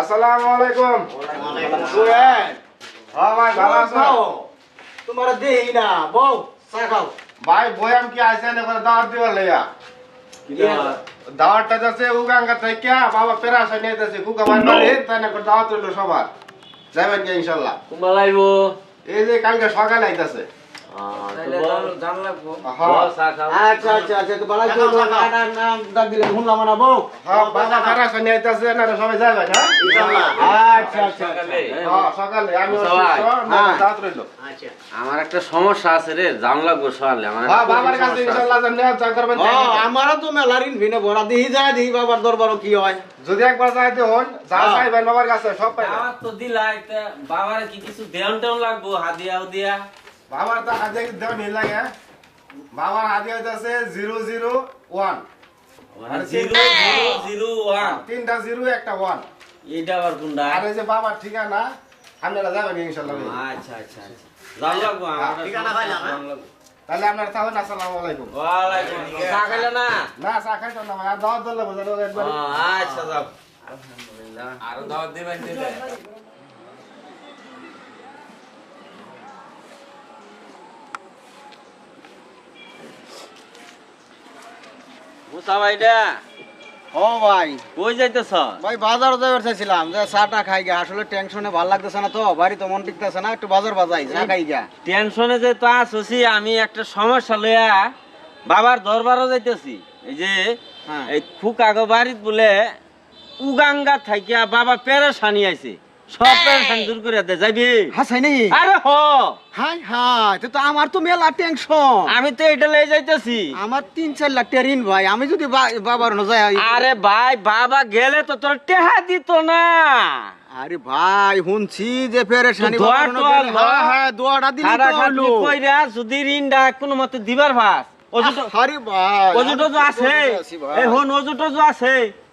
আসসালামু আলাইকুম। হ্যাঁ ভাই ভালো আছো তোমার দেই না বউ চা খাও। ভাই বয়াম কি আইছেন এখন দাওয়াত দিবার লইয়া? দাওয়াতটা যাচ্ছে উগাঙ্গা থেকে বাবা পেরাশা নিয়ে যাচ্ছে কুকা ভাই বাড়ি তাই না করে দাওয়াত রইল সবার? যাবেন কি ইনশাল্লাহ? কুম্বা লাইব এই যে কালকে সকালে আইতাছে। হ্যাঁ আচ্ছা আচ্ছা আচ্ছা হ্যাঁ? হ্যাঁ আচ্ছা আচ্ছা হ্যাঁ, আচ্ছা। আমার একটা সমস্যা আছে রে জাম লাগবো সকালে আমার হ্যাঁ আমারও তো মেলারিন ভিনে ভরা দিই যায় দিই বাবার দরবারও কি হয়? যদি একবার যাইতে হন যা হ্যাঁ। চাইবেন বাবার কাছে সব পাইবেন। আমার তো দিলাই তা বাবার কি কিছু দেওয়ান টেওয়ান লাগবো হাদিয়া উদিয়া বাবার তো হাতে দেওয়া নিয়ে লাগে বাবার হাতে হইতেছে zero zero one. Zero one. তিনটা জিরো একটা ওয়ান। এইটা আবার কোনটা? আর এই যে বাবার ঠিকানা আপনারা যাবেন ইনশাল্লাহ। আচ্ছা আচ্ছা আচ্ছা। জান লাগবো আমার একটা ঠিকানা পাইলাম, সমস্যা, তাহলে আসসালামু আলাইকুম। ওয়ালাইকুম আসসালাম। চা খাইলে না? না চা খাইতো না আর দাওয়াত দিলে বোঝানো একবার আচ্ছা যাও। আলহামদুলিল্লাহ। আরও দাওয়াত দিবেন মুসা ও ভাই। কই যাইতেছ? ভাই বাজারও যাবার চাইছিলাম। যে চাটা খাই গা আসলে টেনশনে ভালো লাগতেছে না তো বাড়ি তো মন টিকতেছে না একটু বাজার বাজাই চা খাই গা টেনশনে যে তো আসছি আমি একটা সমস্যা লইয়া বাবার দরবারও যাইতেছি। এই যে হ্যাঁ। এই ফুকাগো বাড়িত বলে উগাঙ্গা থাইকিয়া বাবা পেরেশানি আইছে। সব পেরেশানি দূর করে দে যাইবি? হাসাই নাই আরে হ। হাই হাই তো তো আমার তো মেলা টেনশন। আমি তো এটা লই যাইতেছি। আমার তিন চার লাখ টাকা ঋণ ভাই। আমি যদি বাবার ন যাই আরে ভাই বাবা গেলে তো তোর টেহা দিত না। আরে ভাই শুনছি যে পেরেশানি। হ্যাঁ হ্যাঁ দোয়াটা দিলি তো হলো কইরা যদি ঋণটা কোনো মতে দিবার ভাস অজুটো আরে ভাই অজুটো যে আছে। আছি ভাই। এই হন অজুটো যে আছে।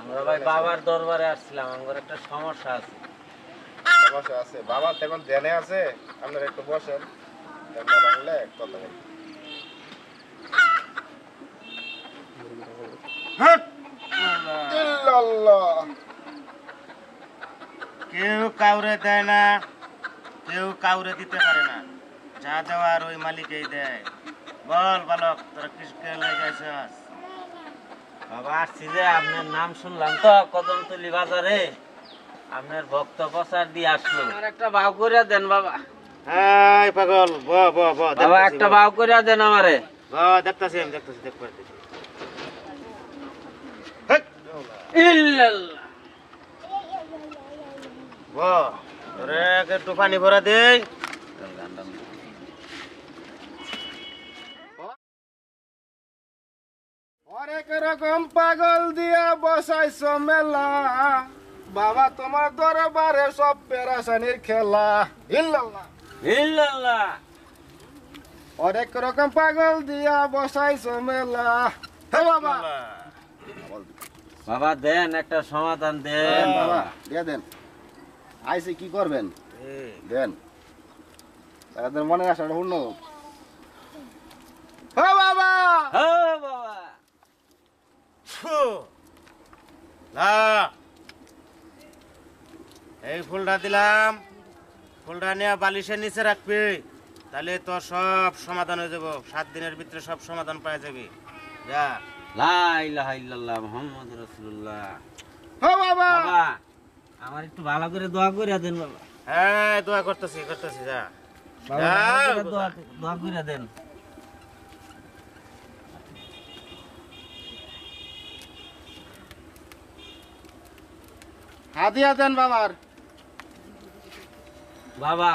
আমরা ভাই বাবার দরবারে আসছিলাম আমার একটা সমস্যা আছে। সমস্যা আছে। বাবা ধ্যানে আছে আপনারা একটু বসেন। কথা কেউ কাউরে দেয় না কেউ কাউরে দিতে পারে না। যা দেওয়ার ওই মালিকেই দেয়। বল বালক তোরা কৃষকে লাগাইছাস? বাবা আসছি যে আপনার নাম শুনলাম তো কদমতলি বাজারে। আপনার ভক্ত প্রচার দিয়ে আসলো। আমার একটা ভাও করিয়া দেন বাবা। এই পাগল ব ব ব বাবা একটা ভাও করিয়া দেন আমারে। ব দেখতাছি আমি দেখতাছি দেখ করে দেখি। ইল্লাল্লাহ। তোরে একটু পানি ভরা দেই। অনেক রকম পাগল দিয়া বসাইছো মেলা। বাবা তোমার দরবারে সব পেরাসানির খেলা। ইল্লাল্লাহ। ইল্লাল্লাহ। অনেক রকম পাগল দিয়া বসাইছো মেলা। হে বাবা। বাবা দেন একটা সমাধান দেন। বাবা দিয়ে দেন। আইসে কি করবেন? দেন। তাদের মনে আসাটা শুনো হে বাবা। ও বাবা। এই ফুলটা দিলাম। ফুলটা নিয়ে বালিশের নিচে রাখবি। তাহলে তো সব সমাধান হয়ে যাব। সাত দিনের ভিতরে সব সমাধান পাওয়া যাবে। যা। আমার একটু ভালো করে দোয়া দেন বাবা। হ্যাঁ দোয়া করতেছি করতেছি যা। করে দোয়া করিয়া দেন। হাদিয়া দেন বাবার। বাবা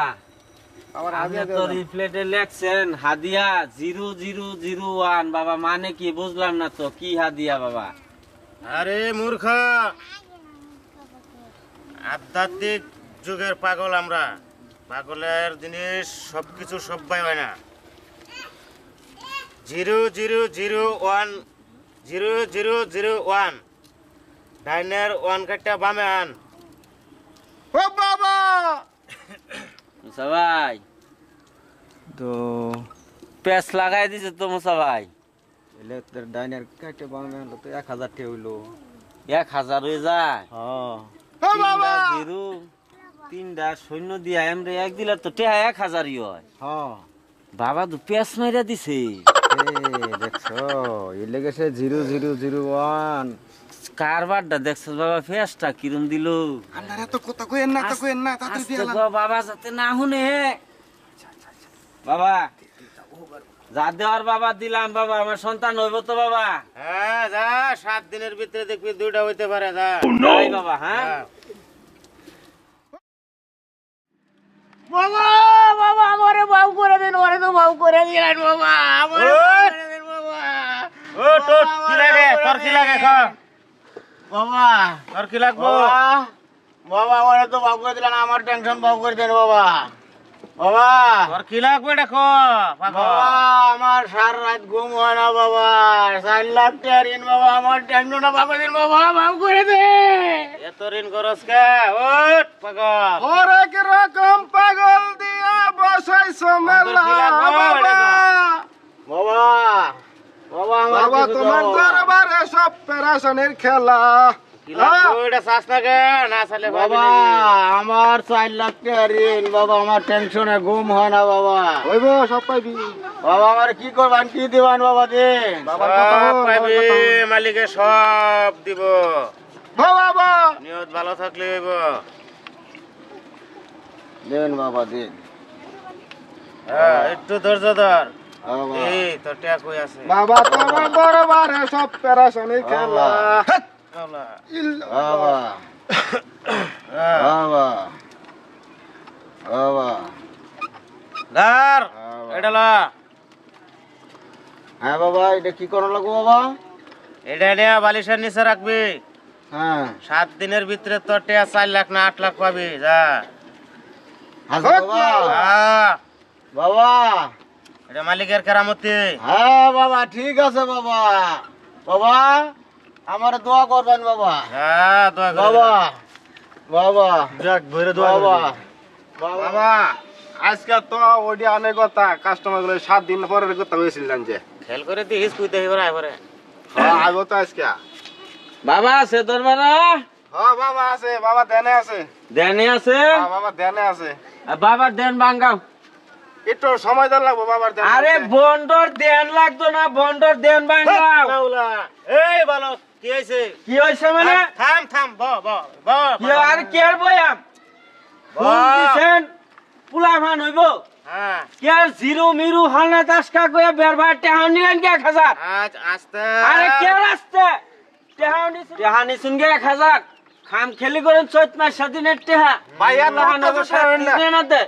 হাদিয়া জিরো জিরো জিরো ওয়ান। বাবা মানে কি বুঝলাম না তো কি হাদিয়া বাবা? আরে মূর্খ। আধ্যাত্মিক যুগের পাগল আমরা। পাগলের জিনিস সব কিছু সব্বাই হয় না। Zero zero zero one zero zero zero one. ডাইনের one কাটটা বামে আন। ও বাবা! মুসা ভাই তো পেঁচ লাগাই দিছে তো মুসা ভাই এলে তোর ডাইনের কাটে বামে আনলো তো এক হাজার টাকা হইল। এক হাজার হয়ে যায়। হ্যাঁ ও বাবা! জিরো তিনটা সৈন্য দিয়া এমরে এক দিলে তো টেহা এক হাজারই হয়। হ্যাঁ বাবা তো পেঁচ মাইরা দিছে। এ, দেখছ এই লেগেছে জিরো জিরো জিরো ওয়ান। কারবারটা দেখছ বাবা পেঁচটা কিরম দিল? আপনারা তো কথা কইেন না তো কইেন না তাড়াতাড়ি দিয়ে বাবা যাতে না শুনে। বাবা যা দেওয়ার বাবা দিলাম বাবা আমার সন্তান হইব তো বাবা। হ্যাঁ যা সাত দিনের ভিতরে দেখবি দুইটা হইতে পারে যা। যাই বাবা হ্যাঁ। হ্যাঁ। বাবা বাবা আমারে বাউ করে দিন ওরে তো বাউ করে দিলেন বাবা আমারে করে দিন বাবা। ও তোর কি লাগে? তোর কি লাগে খ। বাবা কি লাগবো? বাবা বাবা আমারে তো বাউ করে দিলেন আমার টেনশন বাউ করে দেন বাবা। বাবা। তোর কি লাগবে দেখো বাবা আমার সারা রাত ঘুম হয় না বাবা। চার লাখ টাকা ঋণ বাবা আমার টেনশনটা দিন বাবা বাউ করে দে। এত ঋণ করস কে? ওট পাগল। হরেক রকম পাগল দিয়া বসাইছো মেলা বাবা। বাবা বাবা আমার তোমার সব পেরাশনের খেলা। কি লাগবে এটা চাস না কে? না চালে বাবা আমার চার লাখ টাকা ঋণ। বাবা আমার টেনশনে ঘুম হয় না বাবা। হইব সব পাইবি। বাবা আমার কি করবান কি দিবান বাবা দিন। বাবার কথা সব হল, পাইবি বাবার কথা হল। মালিকে সব দিব। ও বাবা। নিয়ত ভালো থাকলে হইব। দিন বাবা দিন। হ্যাঁ একটু ধৈর্য ধর। এই তোর টাকা কই আছে। বাবা তোমার দরবারে সব পেরাশনের খেলা। বাবা। বাবা হ্যাঁ। বাবা এটা লা। হ্যাঁ বাবা এটা কি করা লাগবো বাবা? এটা নিয়ে বালিশের নিচে রাখবি। হ্যাঁ। সাত দিনের ভিতরে তোর টাকা চার লাখ না আট লাখ পাবি যা। বাবা। বাবা। এটা মালিকের কেরামতি। হ্যাঁ বাবা ঠিক আছে বাবা। বাবা আমার দোয়া করবেন বাবা। হ্যাঁ দোয়া বাবা। বাবা যাক ধরে বাবা বাবা। আজকে তো ওডি অনেক কথা কাস্টমারগুলো সাত দিন পরের কথা হয়েছিলেন যে। খেল করে দিস কুইতে হইবার আইবারে হ্যাঁ আইব তো আজকে। বাবা আছে দরবারা হ্যাঁ বাবা আছে বাবা দেনে আছে। দেনে আছে? হ্যাঁ বাবা দেনে আছে। বাবা দেন বাঙ্গাও একটু সময় দেন লাগবো বাবার দেন আরে বন্ডর দেন লাগতো না বন্ডর দেন এই ভালো কি হইছে কি হয়েছে মানে? থাম থাম ব ব ব কি আর কে আর বয়াম? হইব? হ্যাঁ। কে আর জিরো মিরু হালনা দাস কা কয়ে বেরবার টেহান নিলেন কে এক হাজার? আজ আস্তে। আরে কে আসতে? টেহান টেহান নিছুন খাম খেলি করেন চৈত মাস সাত দিনের টেহা ভাই, এত ফুলাহান হইব অত্যাচার সাত করেন না।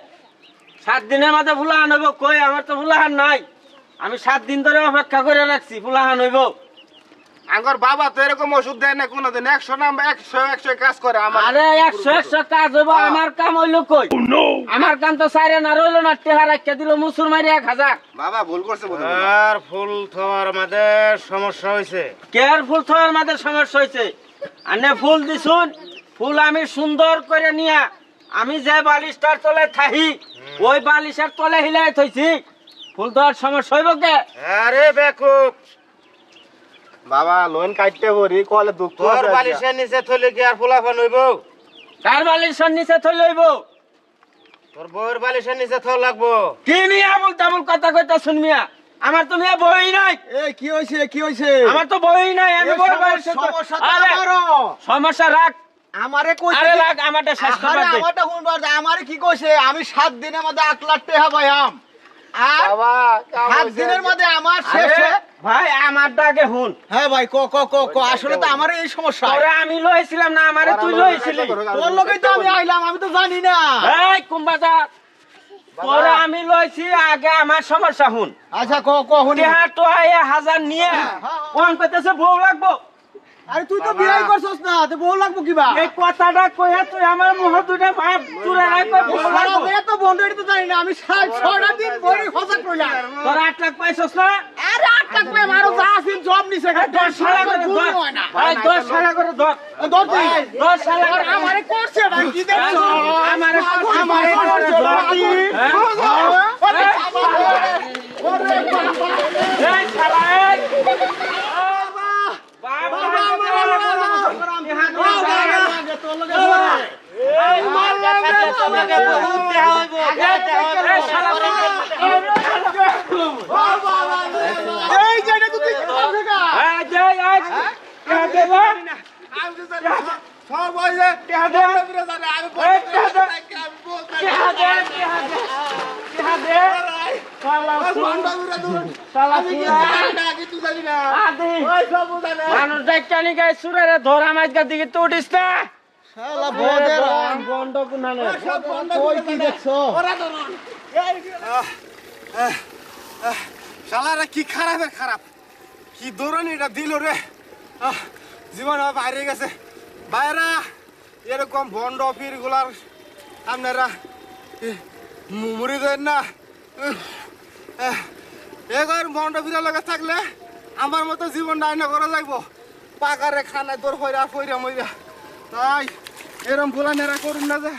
সাত দিনের মধ্যে ফুলাহান হইব। কই আমার তো ফুলাহান নাই। আমি সাত দিন ধরে অপেক্ষা করে রাখছি ফুলাহান হইব। আঙ্গর বাবা তো এরকম ওষুধ দেয় না কোনোদিন। একশো নাম একশো একশো কাজ করে আমার। আরে একশো একশো কাজ হইব আমার কাম হইল কই? আমার কাম তো সাইরে না রইল না টেহা রাখিয়া দিল মুসুর মারি এক হাজার। বাবা ভুল করছে আর ফুল থোয়ার মধ্যে সমস্যা হইছে। কেয়ারফুল থাকার মাঝে সমস্যা হয়েছে আনে ফুল দিছুন ফুল আমি সুন্দর করে নিয়া আমি যে বালিশটার তলে থাহি ওই বালিশের তলে হিলাই থইছি। ফুল দেওয়ার সমস্যা হইব কে? আরে বেকুব। বাবা লোন কাটতে পড়ি কলে দুঃখ তোর বালিশের নিচে থইলে কি আর ফুলাফান হইব? কার বালিশের নিচে থই লইব তোর বউয়ের বালিশের নিচে থ লাগবো। কি মিয়া বল তেমন কথা কইতা শুনমিয়া আমার তো মিয়া বই নাই। এ কি হয়েছে কি হয়েছে আমার তো বই নাই আমি বই। সমস্যা রাখ। আমারে কইছে আরে রাখ আমারটা শেষ করবার দে। আমারটা শুনবার আমারে কি কইছে? আমি সাত দিনের মধ্যে আট লাখ টাকা পাইয়াম। আর বাবা দিনের মধ্যে আমার শেষে ভাই আমারটা আগে হুন। হ্যাঁ ভাই ক ক ক ক আসলে তো আমার এই সমস্যা। তোরে আমি লইছিলাম না আমারে তুই লইছিলি। তোর লোকেই তো আমি আইলাম আমি তো জানি না। এই কুম্বাজার। তোরে আমি লইছি আগে আমার সমস্যা হুন। আচ্ছা ক ক শুনি টেহা তো আয়া হাজার নিয়ে। কোন পেতেছে বউ লাগবো। আরে তুই তো বিয়াই করছস না তো বউ লাগবো কিবা? এই কথাটা কইয়া তুই আমার মুহ দুটা ভাব রাখবে তো বন্ধ তো জানি না আমি সাত ছয়টা দিন বড়ি খসা কইলাম তোর আট লাখ পাইছস না? আরে আট টাকা করে মারো যা আছে জব নিছে দশ সালা করে না। ভাই দশ সালা করে দর দিন দশ সালা করে আমারে করছে না কি দেখছ? আমারে আমারে করছে না কি হ্যাঁ? ওরে এই শালা, এই। বাবা, এই শালা, এই যে এটা তুই কি করছিস এই যে, এই, কে দেবে? সব ওই যে কে দেবে? এই, কে দেবে? কে দে, কে দে, কে দে? শালা সুর, শালা সুর, মানুষ সুরের ধরা মাঝখান দিকে তো উঠিস না শালা বদের বন্ধ কুনালে কই কি দেখছ? শালারা কি খারাপ খারাপ? কি দৌড়ানি এটা দিল রে? আহ, জীবন আমার বাইরে গেছে। বাইরা এরকম বন্ড ফিরগুলার আপনারা এ, মু- মরে যায় না। এবার বন্ড ফিরা লাগে থাকলে আমার মতো জীবন ডাইনা করা যাইব। পাকারে খানায় দৌড় ফইরা ফইরা মইরা। তাই এরম ফুলানেরা করুন না যে।